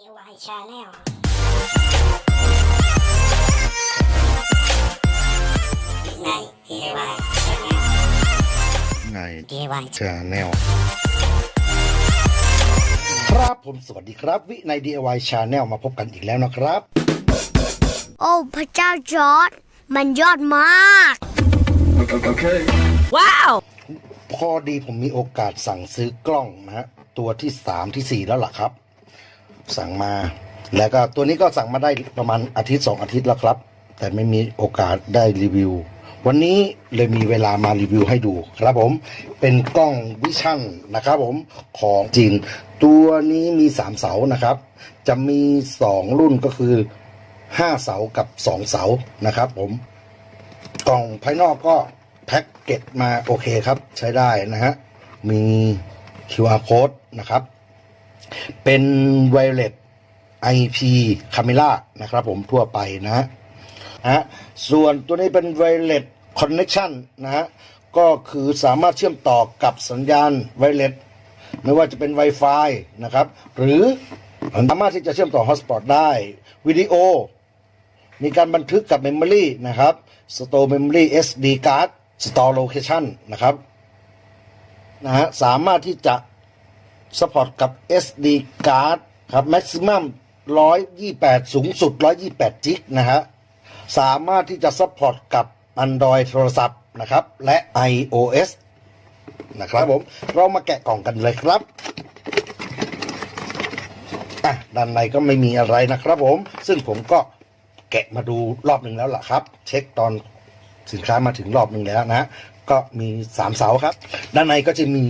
DIY Channel ใน DIY Channel ใน DIY ชาแนลครับผมสวัสดีครับ วิใน DIY Channel มาพบกันอีกแล้วนะครับ โอ้พระเจ้าจอร์ดมันยอดมากพอดีผมมีโอกาสสั่งซื้อกล้องนะฮะ ตัวที่สามที่สี่แล้วล่ะครับ สั่งมา แล้วก็ตัวนี้ก็สั่งมาได้ประมาณอาทิตย์สองอาทิตย์แล้วครับ แต่ไม่มีโอกาสได้รีวิว วันนี้เลยมีเวลามารีวิวให้ดูครับผม เป็นกล้องวิชั่นนะครับผมของจีน ตัวนี้มีสามเสานะครับ จะมีสองรุ่นก็คือห้าเสากับสองเสานะครับผมกล่องภายนอกก็แพ็กเกจมาโอเคครับ ใช้ได้นะฮะมี QR code นะครับ เป็น wireless IP camera นะครับผมทั่วไปนะฮะนะส่วนตัวนี้เป็น wireless connection นะฮะก็คือสามารถเชื่อมต่อกับสัญญาณ wireless ไม่ว่าจะเป็น Wi-Fi นะครับ หรือสามารถที่จะเชื่อมต่อ hotspot ได้วิดีโอ มีการบันทึกกับ Memory นะครับ Store Memory SD Card Store Location นะครับนะฮะสามารถที่จะ support กับ SD Card ครับ maximum 128 สูงสุด 128 จิกนะฮะ สามารถที่จะ support กับ Android โทรศัพท์นะครับ และ iOS นะครับผม เรามาแกะกล่องกันเลยครับอะด้านในก็ไม่มีอะไรนะครับผม ซึ่งผมก็แกะมาดูรอบหนึ่งแล้วล่ะครับ เช็คตอนสินค้ามาถึงรอบหนึ่งแล้วนะ ก็มีสามเสาครับ ด้านในก็จะมี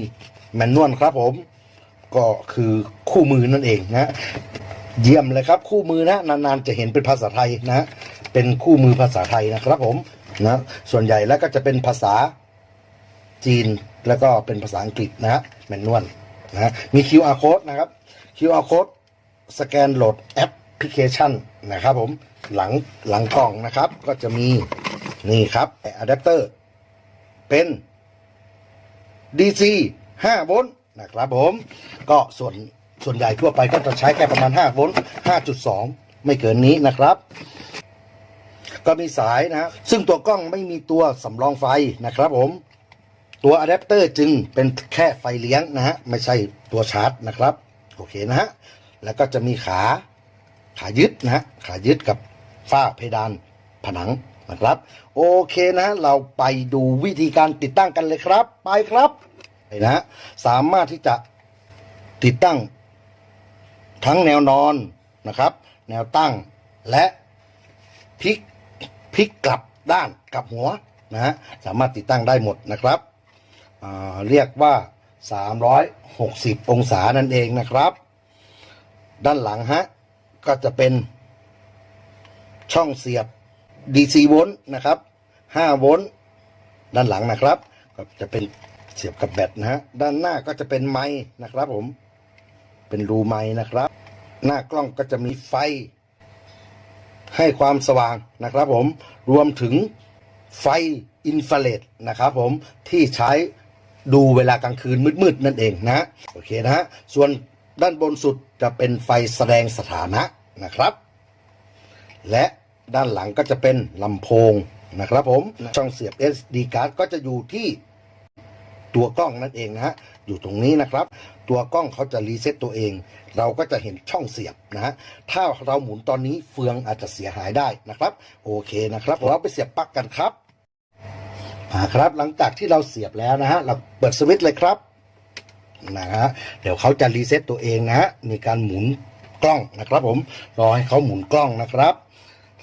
แมนนวลครับผม ก็คือคู่มือนั่นเองนะเยี่ยมเลยครับคู่มือนะนานๆจะเห็นเป็นภาษาไทยนะเป็นคู่มือภาษาไทยนะครับผมนะส่วนใหญ่แล้วก็จะเป็นภาษาจีนแล้วก็เป็นภาษาอังกฤษนะฮะแมนนวลนะฮะมี QR code นะครับ QR code สแกนโหลดแอปพลิเคชันนะครับผมหลังหลังกล่องนะครับ ก็จะมีนี่ครับอะแดปเตอร์เป็น DC 5โวลต์ นะครับผมก็ส่วนส่วนใหญ่ทั่วไปก็จะใช้แค่ประมาณ5โวลต์5.2 ไม่เกินนี้นะครับ ก็มีสายนะฮะซึ่งตัวกล้องไม่มีตัวสำรองไฟนะครับผมตัวอะแดปเตอร์จึงเป็นแค่ไฟเลี้ยงนะฮะไม่ใช่ตัวชาร์จนะครับ โอเคนะฮะแล้วก็จะมีขาขายึดนะฮะขายึดกับฝ้าเพดานผนังนะครับ โอเคนะฮะเราไปดูวิธีการติดตั้งกันเลยครับ ไปครับ นะฮะสามารถที่จะติดตั้งทั้งแนวนอนนะครับ แนวตั้งและพลิกพลิกกลับด้านกลับหัวนะฮะสามารถติดตั้งได้หมดนะครับเรียกว่า 360 องศานั่นเองนะครับ ด้านหลังฮะก็จะเป็นช่องเสียบ DC โวลต์นะครับ 5 โวลต์ด้านหลังนะครับ ก็จะเป็น เสียบกับแบตนะฮะด้านหน้าก็จะเป็นไม้นะครับ ผม เป็นรูไม้นะครับ หน้ากล้องก็จะมีไฟ ให้ความสว่างนะครับ ผมรวมถึงไฟอินฟราเรดนะครับผมที่ใช้ดูเวลากลางคืนมืดๆนั่นเองนะโอเคนะฮะส่วนด้านบนสุดจะเป็นไฟแสดงสถานะนะครับ และด้านหลังก็จะเป็นลำโพงนะครับผมช่องเสียบ SD card ก็จะอยู่ที่ ตัวกล้องนั่นเองนะฮะอยู่ตรงนี้นะครับ ตัวกล้องเขาจะรีเซ็ตตัวเอง เราก็จะเห็นช่องเสียบนะฮะถ้าเราหมุนตอนนี้เฟืองอาจจะเสียหายได้นะครับ โอเคนะครับ เราไปเสียบปลั๊กกันครับอ่าครับหลังจากที่เราเสียบแล้วนะฮะเราเปิดสวิตช์เลยครับนะฮะเดี๋ยวเขาจะรีเซ็ตตัวเองนะฮะมีการหมุนกล้องนะครับผมรอให้เขาหมุนกล้องนะครับ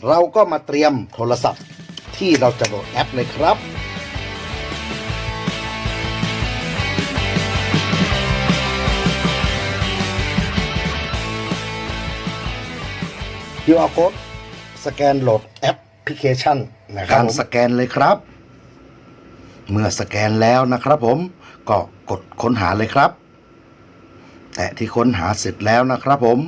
เราก็มาเตรียมโทรศัพท์ที่เราจะโหลดแอปเลยครับ QR code สแกนโหลดแอปพลิเคชันนะครับการสแกนเลยครับ เมื่อสแกนแล้วนะครับผมก็กดค้นหาเลยครับ แต่ที่ค้นหาเสร็จแล้วนะครับผม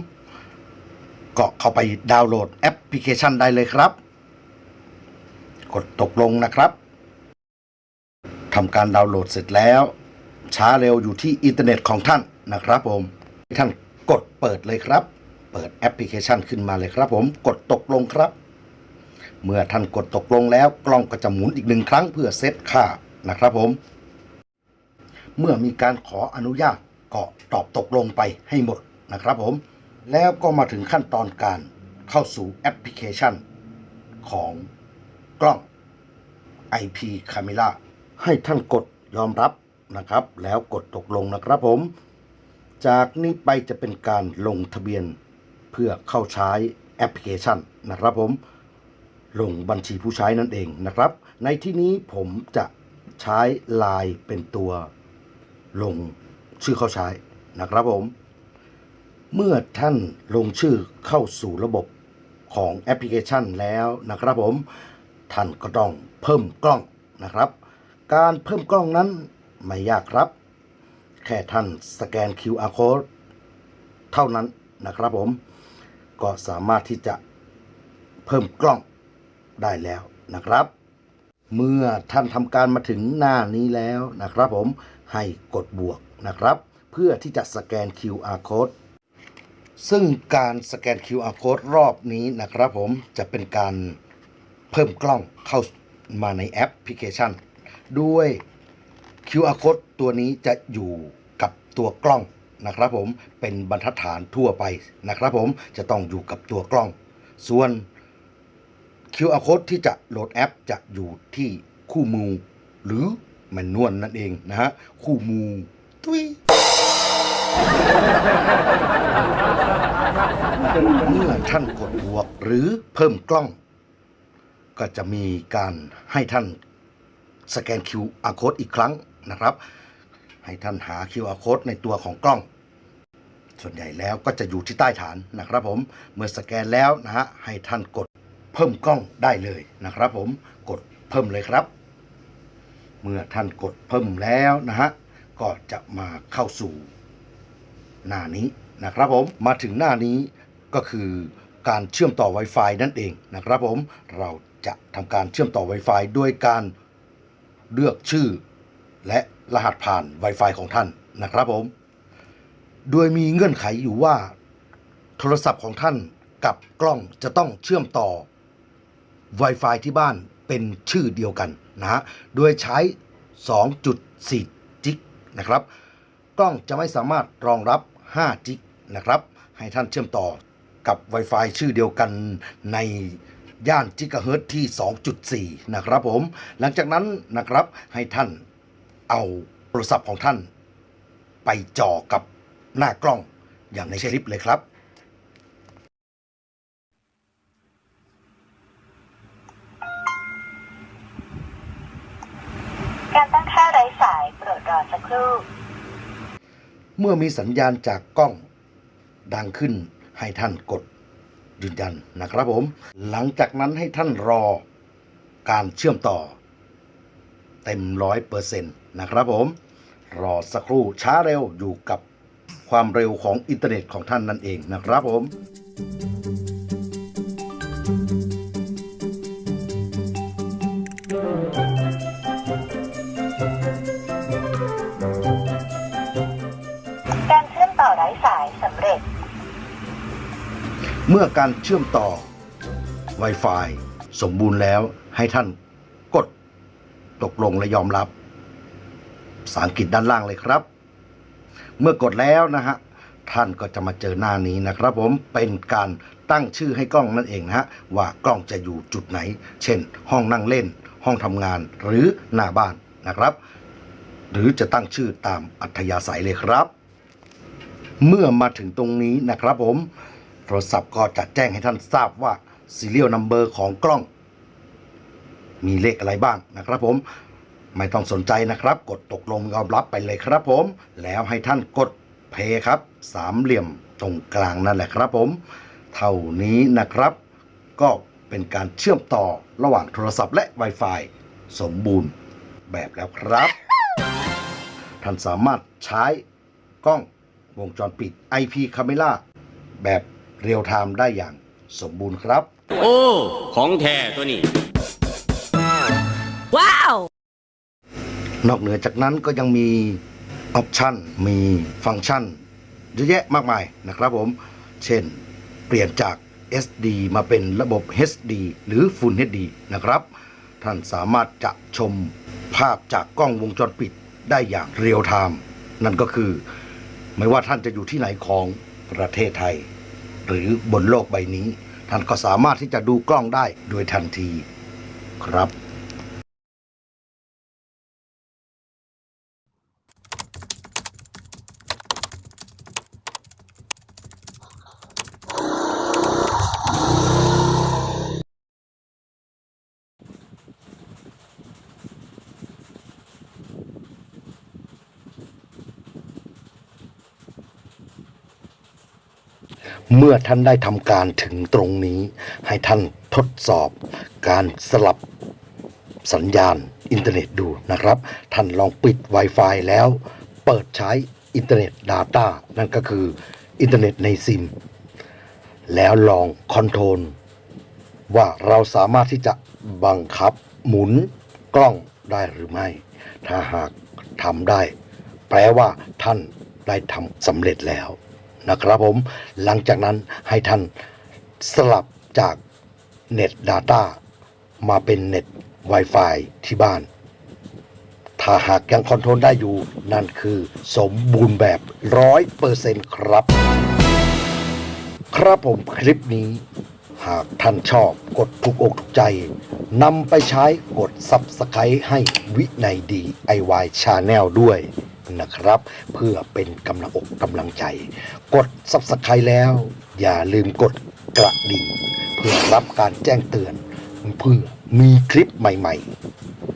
ก็เข้าไปดาวน์โหลดแอปพลิเคชันได้เลยครับ กดตกลงนะครับทำการดาวน์โหลดเสร็จแล้ว ช้าเร็วอยู่ที่อินเทอร์เน็ตของท่านนะครับผมท่านกดเปิดเลยครับ เปิดแอปพลิเคชันขึ้นมาเลยครับ ผมกดตกลงครับ เมื่อท่านกดตกลงแล้วกล้องก็จะหมุนอีกหนึ่งครั้งเพื่อเซตค่านะครับผม เมื่อมีการขออนุญาตก็ตอบตกลงไปให้หมดนะครับผม แล้วก็มาถึงขั้นตอนการเข้าสู่แอปพลิเคชัน ของกล้อง IP Camera ให้ท่านกดยอมรับนะครับ แล้วกดตกลงนะครับผม จากนี้ไปจะเป็นการลงทะเบียน เพื่อเข้าใช้แอปพลิเคชันนะครับผมลงบัญชีผู้ใช้นั่นเองนะครับ ในที่นี้ผมจะใช้ Line เป็นตัวลงชื่อเข้าใช้นะครับผม เมื่อท่านลงชื่อเข้าสู่ระบบของแอปพลิเคชันแล้วนะครับผม ท่านก็ต้องเพิ่มกล้องนะครับ การเพิ่มกล้องนั้นไม่ยากครับ แค่ท่านสแกน QR code เท่านั้นนะครับผม ก็สามารถที่จะเพิ่มกล้องได้แล้วนะครับ เมื่อท่านทำการมาถึงหน้านี้แล้วนะครับ ผมให้กดบวกนะครับ เพื่อที่จะสแกน QR code ซึ่งการสแกน QR code รอบนี้นะครับผมจะเป็นการเพิ่มกล้องเข้ามาในแอปพลิเคชัน ด้วย QR code ตัวนี้จะอยู่กับตัวกล้อง นะครับผมเป็นบรรทัดฐานทั่วไปนะครับผมจะต้องอยู่กับตัวกล้อง ส่วน QR code ที่จะโหลดแอปจะอยู่ที่คู่มือ หรือแมนนวลนั่นเองนะฮะคู่มือทุยเมื่อท่านกดบวกหรือเพิ่มกล้อง ก็จะมีการให้ท่านสแกน QR code อีกครั้งนะครับ ให้ท่านหา QR code ในตัวของกล้อง ส่วนใหญ่แล้วก็จะอยู่ที่ใต้ฐานนะครับผม เมื่อสแกนแล้วนะฮะให้ท่านกดเพิ่มกล้องได้เลยนะครับผมกดเพิ่มเลยครับ เมื่อท่านกดเพิ่มแล้วนะฮะก็จะมาเข้าสู่ หน้านี้นะครับผมมาถึงหน้านี้ก็คือการเชื่อมต่อ Wi-Fi นั่นเองนะครับผมเราจะทำการเชื่อมต่อ Wi-Fi ด้วยการเลือกชื่อ และรหัสผ่าน Wi-Fi ของท่านนะครับผม โดยมีเงื่อนไขอยู่ว่า โทรศัพท์ของท่านกับกล้องจะต้องเชื่อมต่อ Wi-Fi ที่บ้านเป็นชื่อเดียวกันนะฮะ โดยใช้ 2.4 จิกนะครับ กล้องจะไม่สามารถรองรับ 5 จิกนะครับ ให้ท่านเชื่อมต่อกับ Wi-Fi ชื่อเดียวกันในย่านจิกะเฮิรตซ์ที่ 2.4 นะครับผม หลังจากนั้นนะครับให้ท่าน เอาโทรศัพท์ของท่าน ไปจ่อกับหน้ากล้องอย่างในคลิปเลยครับ การตั้งค่าไร้สายโปรดรอสักครู่ เมื่อมีสัญญาณจากกล้องดังขึ้นให้ท่านกดยืนยันนะครับผม หลังจากนั้นให้ท่านรอการเชื่อมต่อ เต็มร้อยเปอร์เซ็นต์นะครับผม รอสักครู่ช้าเร็วอยู่กับความเร็วของอินเทอร์เน็ตของท่านนั่นเองนะครับผมการเชื่อมต่อไร้สายสำเร็จเมื่อการเชื่อมต่อ Wi-Fi สมบูรณ์แล้วให้ท่านกดตกลงและยอมรับ ภาษาอังกฤษด้านล่างเลยครับ เมื่อกดแล้วนะฮะท่านก็จะมาเจอหน้านี้นะครับ ผมเป็นการตั้งชื่อให้กล้องนั่นเองนะฮะว่ากล้องจะอยู่จุดไหน เช่น ห้องนั่งเล่น ห้องทำงานหรือหน้าบ้านนะครับ หรือจะตั้งชื่อตามอัธยาศัยเลยครับ เมื่อมาถึงตรงนี้นะครับ ผมโทรศัพท์ก็จะแจ้งให้ท่านทราบว่า serial number ของกล้อง มีเลขอะไรบ้างนะครับผม ไม่ต้องสนใจนะครับ กดตกลงยอมรับไปเลยครับผม แล้วให้ท่านกดเพย์ครับ สามเหลี่ยมตรงกลางนั่นแหละครับผม เท่านี้นะครับ ก็เป็นการเชื่อมต่อระหว่างโทรศัพท์และ Wi-Fi สมบูรณ์แบบแล้วครับ ท่านสามารถใช้กล้องวงจรปิด IP Camera แบบเรียลไทม์ได้อย่างสมบูรณ์ครับ โอ้ ของแท้ตัวนี้ นอกเหนือจากนั้นก็ยังมีออปชันมีฟังก์ชันเยอะแยะมากมายนะครับผม เช่นเปลี่ยนจาก SD มาเป็นระบบ HD หรือ Full HD นะครับ ท่านสามารถจะชมภาพจากกล้องวงจรปิดได้อย่างเรียลไทม์นั่นก็คือ ไม่ว่าท่านจะอยู่ที่ไหนของประเทศไทย หรือบนโลกใบนี้ ท่านก็สามารถที่จะดูกล้องได้โดยทันที ครับ เมื่อท่านได้ทำการถึงตรงนี้ ให้ท่านทดสอบการสลับสัญญาณอินเทอร์เน็ตดูนะครับ ท่านลองปิด Wi-Fi แล้ว เปิดใช้อินเทอร์เน็ต Data นั่นก็คืออินเทอร์เน็ตในซิม แล้วลองคอนโทรลว่าเราสามารถที่จะบังคับหมุนกล้องได้หรือไม่ ถ้าหากทำได้ แปลว่าท่านได้ทำสำเร็จแล้ว นะครับผม หลังจากนั้นให้ท่านสลับจากเน็ต Data มาเป็นเน็ต Wi-Fi ที่บ้าน ถ้าหากยังคอนโทรลได้อยู่ นั่นคือสมบูรณ์แบบร้อยเปอร์เซ็นต์ครับ ครับผมคลิปนี้หากท่านชอบกดถูกอกถูกใจนำไปใช้กด Subscribe ให้วิในดี IY Channel ด้วย นะครับ เพื่อเป็นกำลังอกกำลังใจ กด Subscribe แล้ว อย่าลืมกดกระดิ่ง เพื่อรับการแจ้งเตือน เพื่อมีคลิปใหม่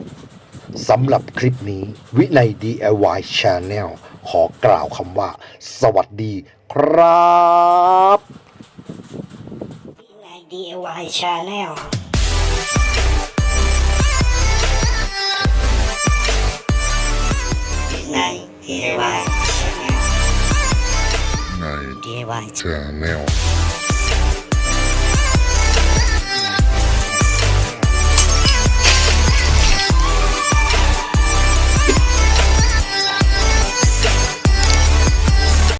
ๆสำหรับคลิปนี้วิใน DIY Channel ขอกล่าวคำว่า สวัสดีครับใน DIY Channel DIY Channel ใน DIY Channel